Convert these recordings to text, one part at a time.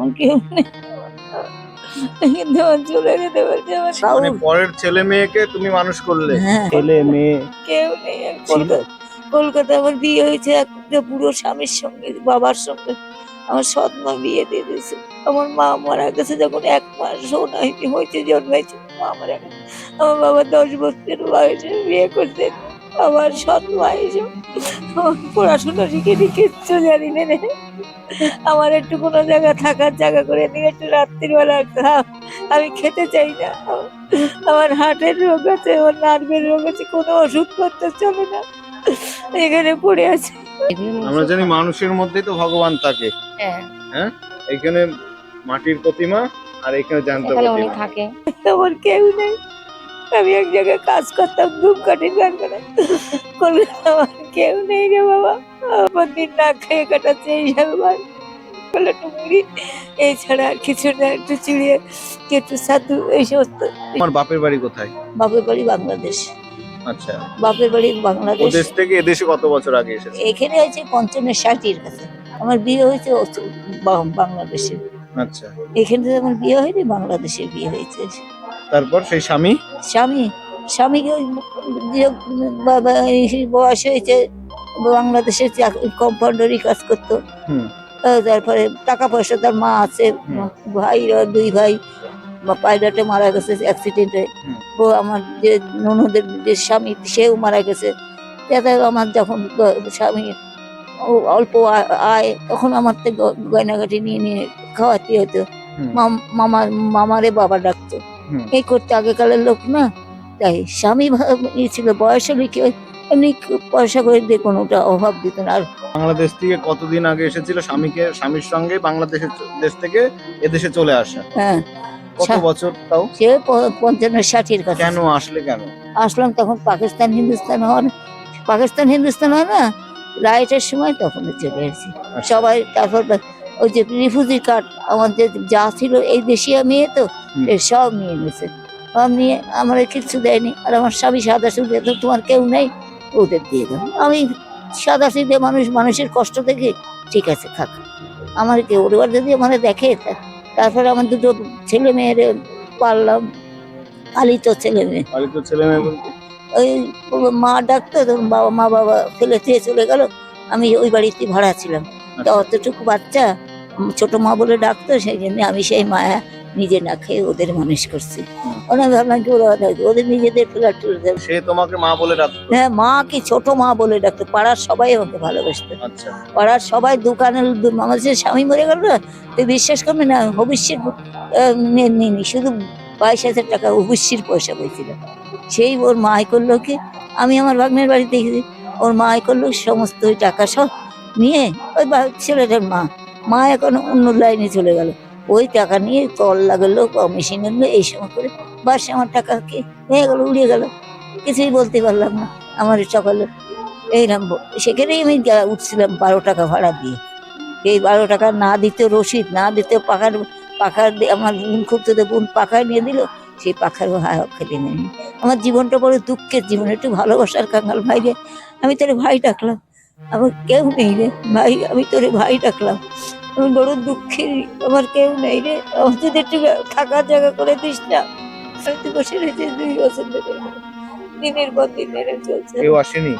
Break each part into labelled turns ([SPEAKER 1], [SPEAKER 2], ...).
[SPEAKER 1] আমার কেউ নেই কিন্তু আমার চলে যেতে পারছে আমার
[SPEAKER 2] মানে পরের ছেলে মেয়েকে তুমি মানুষ করলে।
[SPEAKER 1] হ্যাঁ।
[SPEAKER 2] ছেলে মেয়ে।
[SPEAKER 1] কেউ নেই আর কলকাতা। কলকাতায় আমার বিয়ে হয়েছে একটা বুড়ো স্বামীর সঙ্গে বাবার সঙ্গে আমার সৎ মা বিয়ে দিয়ে দিয়েছে। আমার মা মারা গেছে যখন এক মাসও হয়নি হয়েছে জন্মাইছে। মা মারা গেছে। আমার বাবা দশ বছর বয়সে বিয়ে করছে। আমার সৎ মা এসব পড়াশোনা শিখে নি কিচ্ছু জানি না আমার একটু কোনো জায়গা থাকার জায়গা করে দিয়ে একটু রাত্রিবেলা খা- আমি খেতে চাই না। আমার হার্টের রোগ আছে আমার নার্ভের রোগ আছে কোনো ওষুধ করতে চলে না। এখানে পড়ে আছে।
[SPEAKER 2] আমরা জানি মানুষের মধ্যেই তো ভগবান থাকে।
[SPEAKER 3] হ্যাঁ।
[SPEAKER 2] এখানে মাটির প্রতিমা আর এখানে
[SPEAKER 3] এখানে থাকে।
[SPEAKER 1] আমার কেউ নেই। আমি এক জায়গায় কাজ করতাম ধূপকাঠির কারখানায় কলকাতা আমার কেউ নেই রে বাবা। আমার দিন না খেয়ে কাটাচ্ছে এই সব বলে টুকরি এছাড়া আর কিছু না একটু চিড়িয়ে একটু সাধু এই সমস্ত
[SPEAKER 2] আমার বাপের বাড়ি কোথায়?
[SPEAKER 1] বাপের বাড়ি বাংলাদেশ।
[SPEAKER 2] আচ্ছা।
[SPEAKER 1] বাপের বাড়ি বাংলাদেশ।
[SPEAKER 2] দেশ থেকে এদেশে কত বছর আগে এসেছে?
[SPEAKER 1] এখানে হয়েছে পঞ্চমের ষাটির কাছে। আমার বিয়ে হয়েছে বাংলাদেশে।
[SPEAKER 2] আচ্ছা।
[SPEAKER 1] এখানে আমার বিয়ে হয়নি বাংলাদেশে বিয়ে হয়েছে।
[SPEAKER 2] তারপর সেই স্বামী?
[SPEAKER 1] স্বামী? স্বামীকে বয়স হয়েছে বাংলাদেশে কম্পাউন্ডারি কাজ করতো। তারপরে টাকা পয়সা তার মা আছে। ভাইরা দুই ভাই পাইলটে মারা গেছে অ্যাক্সিডেন্টে ও আমার যে ননদের যে স্বামী সেও মারা গেছে। যাতে আমার যখন স্বামী অল্প আয় তখন আমার থেকে গ- গয়নাগাটি নিয়ে নিয়ে খাওয়াতে হতো।
[SPEAKER 2] হুম।
[SPEAKER 1] মাম- মামারে বাবা ডাকতো। এই করতে আগেকালের লোক না তাই স্বামী ভা- ই ছিল বয়স হলে কি এমনি পয়সা করে দিয়ে কোনোটা অভাব দিত না। আর
[SPEAKER 2] বাংলাদেশ থেকে কতদিন আগে এসেছিল স্বামীকে স্বামীর সঙ্গে বাংলাদেশের দেশ থেকে এদেশে চলে আসা?
[SPEAKER 1] হ্যাঁ।
[SPEAKER 2] কত বছর তাও?
[SPEAKER 1] সে পঞ্চান্ন ষাটের কাছে।
[SPEAKER 2] কেন আসলে কেন?
[SPEAKER 1] আসলাম তখন পাকিস্তান হিন্দুস্তান হওয়ার পাকিস্তান হিন্দুস্তান হয় না রাইটের সময় তখন চলে এসেছি। সবাই তারপর ওই যে রিফিউজি কার্ড আমাদের যা ছিল এই দেশিয়া মেয়ে তো। সব নিয়ে নিয়েছে সব নিয়ে আমার কিচ্ছু দেয়নি আর আমার স্বামী সাদা সুদে তো তোমার কেউ নেই ওদের দিয়ে দাও আমি সাদা সিধে মানুষ মানুষের কষ্ট দেখে ঠিক আছে থাক। আমার কেউ ওর এবার যদি আমার দেখে তারপরে আমার দুটো ছেলে মেয়েরে পারলাম পালিত ছেলে মেয়ে।
[SPEAKER 2] বাড়ি তো ছেলে মেয়ে
[SPEAKER 1] ওই মা ডাকতো বাবা মা বাবা ফেলে দিয়ে চলে গেল। আমি ওই বাড়িতে ভাড়া ছিলাম। তো
[SPEAKER 2] আচ্ছা।
[SPEAKER 1] অতটুকু বাচ্চা ছোট মা বলে ডাকতো সেই জন্য আমি সেই মায়া নিজে না খেয়ে ওদের মানুষ করছি। ওরা ভাবলাম কি ওরা ওদের নিজেদের ফ্ল্যাট
[SPEAKER 2] সে তোমাকে মা বলে ডাকতো?
[SPEAKER 1] হ্যাঁ মা কি ছোট মা বলে ডাকতো? পাড়ার সবাই আমাকে ভালোবাসতো।
[SPEAKER 2] আচ্ছা।
[SPEAKER 1] পাড়ার সবাই আমার যে স্বামী মরে গেল না তুই বিশ্বাস করবি না? ভবিষ্যের নিনি শুধু বাইশ হাজার টাকা অবশ্যের পয়সা পেয়েছিল সেই ওর মাই করল কি? আমি আমার ভাগ্নের বাড়িতে দেখেছি ওর মাই করল সমস্ত ওই টাকা সব নিয়ে ওই ছেলেটার মা মা এখন অন্য লাইনে চলে গেল। ওই টাকা নিয়ে কল লাগালো মেশিন আনলো এই সময় করে বাস আমার টাকা কি হয়ে গেল উড়িয়ে গেল। কিছুই বলতে পারলাম না, আমার সকালে ব- সেখানেই আমি উঠছিলাম বারো টাকা ভাড়া দিয়ে। এই বারো টাকা না দিতে রসিদ, না দিতে পাখার পাখার আমার বোন খুব তো বোন পাখায় নিয়ে দিল, সেই পাখার হায় খেতে নেয়নি। আমার জীবনটা বড় দুঃখের জীবন, একটু ভালোবাসার কাঙ্গাল ভাইরে। আমি তোরে ভাই ডাকলাম আমার কেউ নেই রে। ভাই আমি তোরে ভাই ডাকলাম। আমি বড় দুঃখের আমার কেউ নেই রে। যদি একটু থাকার জায়গা করে দিস না আমি বসে রয়েছি দুই বছর ধরে। দিনের পর দিন এরকম চলছে।
[SPEAKER 2] কেউ আসেনি?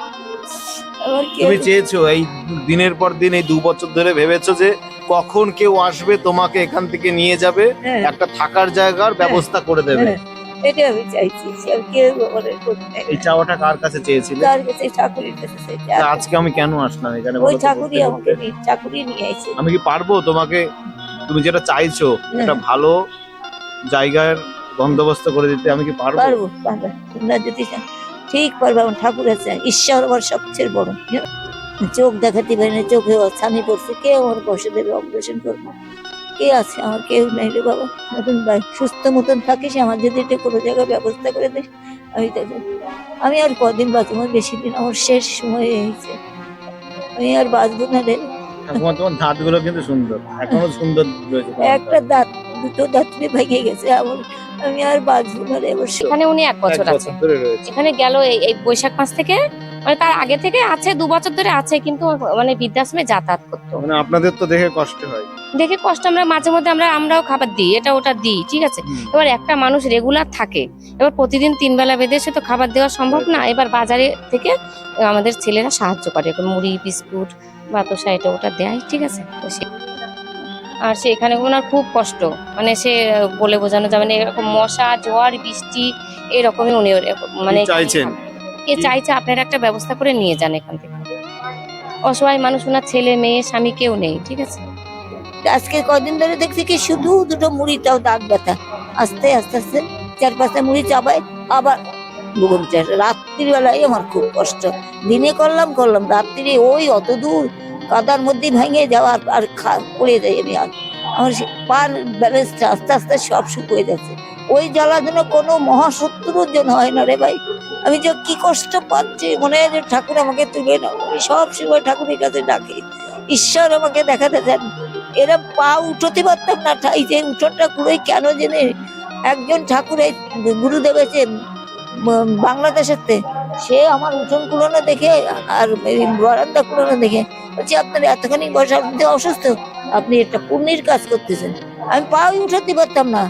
[SPEAKER 2] তুমি চেয়েছো এই দিনের পর দিন এই দু বছর ধরে ভেবেছো যে কখন কেউ আসবে তোমাকে এখান থেকে নিয়ে যাবে
[SPEAKER 1] হ্যাঁ,
[SPEAKER 2] একটা থাকার জায়গার ব্যবস্থা করে দেবে।
[SPEAKER 1] হ্যাঁ, এটা আমি চাইছি আর কেউ আমার
[SPEAKER 2] এই চাওয়াটা কার কাছে চেয়েছিলে?
[SPEAKER 1] তার কাছে? ঠাকুরের কাছে চাইছি।
[SPEAKER 2] আজকে আমি কেন আসলাম এখানে
[SPEAKER 1] ওই ঠাকুরই আমাকে ঠাকুরই নিয়ে আইছে।
[SPEAKER 2] আমি কি পারব তোমাকে? তুমি যেটা চাইছো। একটা ভালো জায়গার বন্দোবস্ত করে দিতে আমি কি পারব?
[SPEAKER 1] পারব পারব। তোমরা যদি ঠিক পারব আমার ঠাকুর আছে। ঈশ্বর আমার সবচেয়ে বড়। চোখ দেখাতে পারি না চোখে ছানি পড়ছে কে আমার বসে দেবে অপারেশন করব। কে আছে? আমার কেউ নেই রে বাবা। নতুন ভাই সুস্থ মতন থাকিস আমার যদি এটা কোনো জায়গায় ব্যবস্থা করে দিস আমি তোকে আমি আর কদিন বাঁচবো বেশি দিন আমার শেষ সময় হয়েছে। আমি আর বাঁচবো না রে।
[SPEAKER 2] তোমার দাঁতগুলো কিন্তু সুন্দর এখনও সুন্দর রয়েছে
[SPEAKER 1] একটা দাঁত। দুটো দাঁত ভেঙে গেছে আমার আমি আর বাঁচবো না রে
[SPEAKER 3] এখানে উনি এক বছর আছে। এখানে গেল এই এই বৈশাখ মাস থেকে মানে তার আগে থেকে আছে দু বছর ধরে আছে কিন্তু মানে বৃদ্ধাশ্রমে যাতায়াত করতো।
[SPEAKER 2] মানে আপনাদের তো দেখে কষ্ট হয়।
[SPEAKER 3] দেখে কষ্ট আমরা মাঝে মধ্যে আমরা আমরাও খাবার দিই এটা ওটা দিই ঠিক আছে? এবার একটা মানুষ রেগুলার থাকে এবার প্রতিদিন তিন বেলা বেঁধে সে তো খাবার দেওয়া সম্ভব না এবার বাজারে থেকে আমাদের ছেলেরা সাহায্য করে এখন মুড়ি বিস্কুট বাতাসা এটা ওটা দেয় ঠিক আছে? তো সে- আর সে এখানে ওনার খুব কষ্ট মানে সে বলে বোঝানো যাবে না এরকম মশা ঝড় বৃষ্টি এরকমই উনি মানে
[SPEAKER 2] চাইছেন?
[SPEAKER 3] এ চাইছে আপনারা একটা ব্যবস্থা করে নিয়ে যান এখান থেকে। অসহায় মানুষ ওনার ছেলে মেয়ে স্বামী কেউ নেই ঠিক আছে?
[SPEAKER 1] আজকে কদিন ধরে দেখছি কি শুধু দুটো মুড়ি, তাও দাঁত ব্যথা। আস্তে আস্তে আস্তে চার পাঁচটা মুড়ি চাবায় আবার চাষ রাত্রির আমার খুব কষ্ট। দিনে করলাম করলাম। রাত্রি ওই অত দূর কাদার মধ্যে ভেঙে যাওয়ার আর খা- পড়ে যাই আমি আর। আমার পার ব্যালেন্সটা আস্তে আস্তে সব শুকিয়ে যাচ্ছে। ওই জ্বালার জন্য কোনো মহাশত্রুর জন্য হয় না রে ভাই। আমি যে কি কষ্ট পাচ্ছি। মনে হয় যে ঠাকুর আমাকে তুলে নাও। আমি সব সময় ঠাকুরের কাছে ডাকি। ঈশ্বর আমাকে দেখাতে চান এরা পা উঠোতে পারতাম না। এই যে উঠোনটা পুরোই কেন জেনে একজন ঠাকুর এই গুরুদেব এসে বাংলাদেশের সে আমার উঠোন কুড়ানো দেখে আর বারান্দা কুড়ানো দেখে বলছি, আপনার এতখানি বয়স আপনি অসুস্থ? আপনি একটা পুণ্যের কাজ করতেছেন। আমি পাও উঠাতে পারতাম না।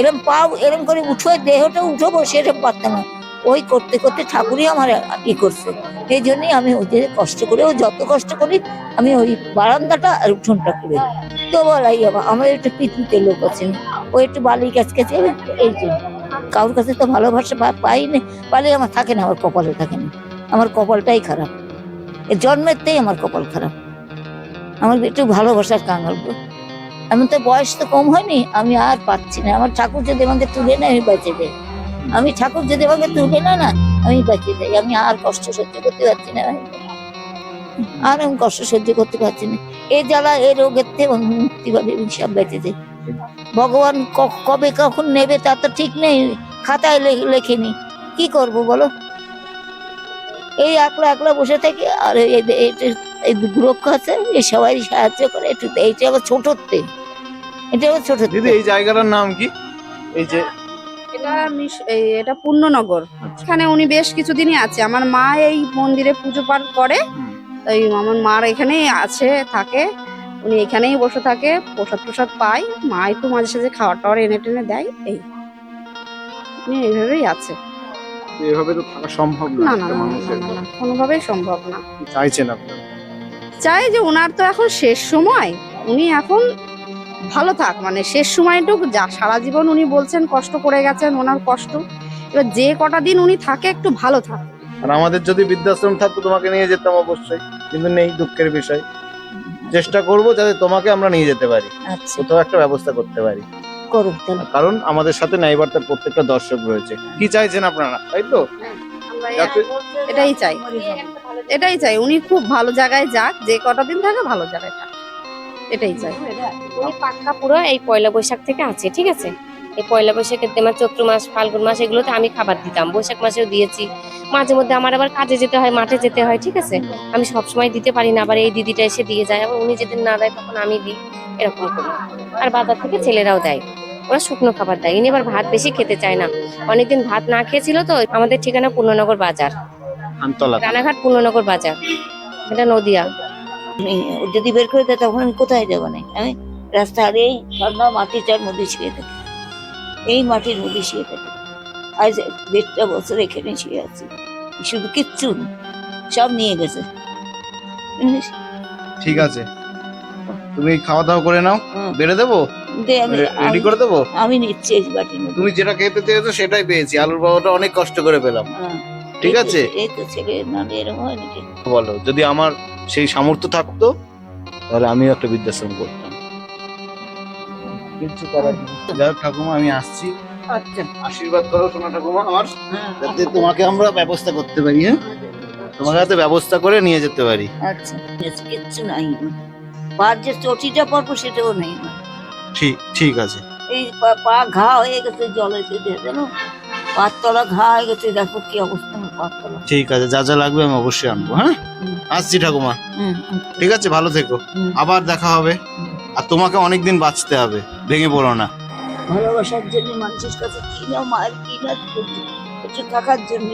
[SPEAKER 1] এরম পাও এরম করে উঠে দেহটা উঠবো সেরকম পারতাম না। ওই করতে করতে ঠাকুরই আমার ই করছে। এই জন্যই আমি যে কষ্ট ও যত কষ্ট করি, আমি ওই বারান্দাটা আর উঠোনটা করে। তো বলাই আমার আমার একটা পৃথিবীতে লোক আছে ও একটু বালির কাছ কাছে, এই জন্য কারোর কাছে তো ভালোবাসা পাই না, পালে আমার থাকে না, আমার কপালে থাকে না। আমার কপালটাই খারাপ। জন্মেরতেই আমার কপাল খারাপ। আমার একটু ভালোবাসার কাঙাল। এমন তো বয়স তো কম হয়নি, আমি আর পাচ্ছি না। আমার ঠাকুর যদি আমাকে তুলে নেয়, আমি বেঁচে যাই। আমি ঠাকুর যদি আমাকে তুলে না না আমি বেঁচে যাই। আমি আর কষ্ট সহ্য করতে পারছি না আর আমি কষ্ট সহ্য করতে পারছি না। এই জ্বালা এই রোগের থেকে মুক্তি পাবে সব বেঁচে যাই। ভগবান কবে কখন নেবে তা তো ঠিক নেই। খাতায় লেখেনি। কি করব বলো? এই একলা একলা বসে থেকে, আর এই গ্রুপ আছে, এই সবাই সাহায্য করে, একটু এইটা আবার ছোটতে এটা আবার ছোট
[SPEAKER 2] এই জায়গাটার নাম কি? এই যে
[SPEAKER 4] এটা এটা পূর্ণনগর। এখানে উনি বেশ কিছুদিনই আছে। আমার মা এই মন্দিরে পুজো পাঠ করে। এই আমার মার এখানেই আছে থাকে। উনি এখানেই বসে থাকে প্রসাদ প্রসাদ পাই মা একটু মাঝে সাঝে খাওয়ার টাওয়ার এনে টেনে দেয় এই। উনি এইভাবেই আছে।
[SPEAKER 2] এভাবে তো থাকা সম্ভব
[SPEAKER 4] না
[SPEAKER 2] না
[SPEAKER 4] না কোনোভাবেই সম্ভব না।
[SPEAKER 2] চাইছেন আপনারা?
[SPEAKER 4] চাই যে ওনার তো এখন শেষ সময়। উনি এখন ভালো থাক মানে শেষ সময়টুকু যা সারা জীবন উনি বলছেন কষ্ট করে গেছেন ওনার কষ্ট। এবার যে কটা দিন উনি থাকে একটু ভালো থাক।
[SPEAKER 2] আর আমাদের যদি বৃদ্ধাশ্রম থাকতো তোমাকে নিয়ে যেতাম অবশ্যই কিন্তু নেই দুঃখের বিষয়। চেষ্টা করব যাতে তোমাকে আমরা নিয়ে যেতে পারি।
[SPEAKER 1] আচ্ছা।
[SPEAKER 2] কোথাও একটা ব্যবস্থা করতে পারি।
[SPEAKER 1] করো তাহলে।
[SPEAKER 2] কারণ আমাদের সাথে নাইবার্তার প্রত্যেকটা দর্শক রয়েছে। কি চাইছেন আপনারা? তাই তো?
[SPEAKER 4] এটাই চাই। এটাই চাই উনি খুব ভালো জায়গায় যাক যে কটা দিন থাকে ভালো জায়গায় থাক। এটাই চাই।
[SPEAKER 3] উনি পাক্কা পুরো এই পয়লা বৈশাখ থেকে আছে ঠিক আছে? এই পয়লা বৈশাখের আমার চৈত্র মাস ফাল্গুন মাস এগুলোতে আমি খাবার দিতাম। বৈশাখ মাসেও দিয়েছি। মাঝে মধ্যে আমার আবার কাজে যেতে হয় মাঠে যেতে হয় ঠিক আছে? আমি সব সময় দিতে পারি না আবার এই দিদিটা এসে দিয়ে যায় আবার উনি যেদিন না দেয় তখন আমি দিই এরকম করি। আর বাজার থেকে ছেলেরাও দেয়। ওরা শুকনো খাবার দেয়। ইনি আবার ভাত বেশি খেতে চায় না। অনেকদিন ভাত না খেয়েছিল তো আমাদের ঠিকানা পূর্ণনগর বাজার। রানাঘাট পূর্ণনগর বাজার। এটা নদিয়া।
[SPEAKER 1] আমি যদি বের করে দেয় তখন আমি কোথায় যাব না? আমি রাস্তার এই ঠান্ডা মাটিটার মধ্যে শুয়ে থাকি। এই মাটির মধ্যে শুয়ে থাকি। আজ দেড়টা বছর এখানে শুয়ে আছি। শুধু কিচ্ছু সব নিয়ে গেছে।
[SPEAKER 2] ঠিক আছে। তুমি খাওয়া দাওয়া করে নাও। বেড়ে দেবো? রেডি করে দেবো?
[SPEAKER 1] আমি নিচ্ছি বাটির
[SPEAKER 2] তুমি যেটা খেতে চেয়েছো সেটাই পেয়েছি। আলুর বাবাটা অনেক কষ্ট করে পেলাম। ঠিক আছে?
[SPEAKER 1] এই তো ছেলে নাহলে এরকম
[SPEAKER 2] বলো যদি আমার সেই সামর্থ্য থাকতো তাহলে আমিও একটা বৃদ্ধাশ্রম করতাম। কিচ্ছু করার যাই হোক ঠাকুমা আমি আসছি।
[SPEAKER 1] আচ্ছা।
[SPEAKER 2] আশীর্বাদ করো সোনা ঠাকুমা আমার
[SPEAKER 1] হ্যাঁ।
[SPEAKER 2] যাতে তোমাকে আমরা ব্যবস্থা করতে পারি হ্যাঁ? তোমাকে যাতে ব্যবস্থা করে নিয়ে যেতে পারি।
[SPEAKER 1] আচ্ছা। কিচ্ছু নাই পার যে চটিটা পরবো সেটাও নেই
[SPEAKER 2] ঠিক ঠিক আছে।
[SPEAKER 1] এই পা- পা ঘা হয়ে গেছে জলে দিয়ে জানো পার তলা ঘা হয়ে গেছে দেখো কি অবস্থা আমার পার
[SPEAKER 2] ঠিক আছে যা যা লাগবে আমি অবশ্যই আনব হ্যাঁ? আসছি ঠাকুমা। ঠিক আছে ভালো থেকো। আবার দেখা হবে। আর তোমাকে অনেকদিন বাঁচতে হবে ভেঙে পড়ো না।
[SPEAKER 1] ভালোবাসার জন্য মানুষের কাছে কি না মায়ের কি না একটু থাকার জন্য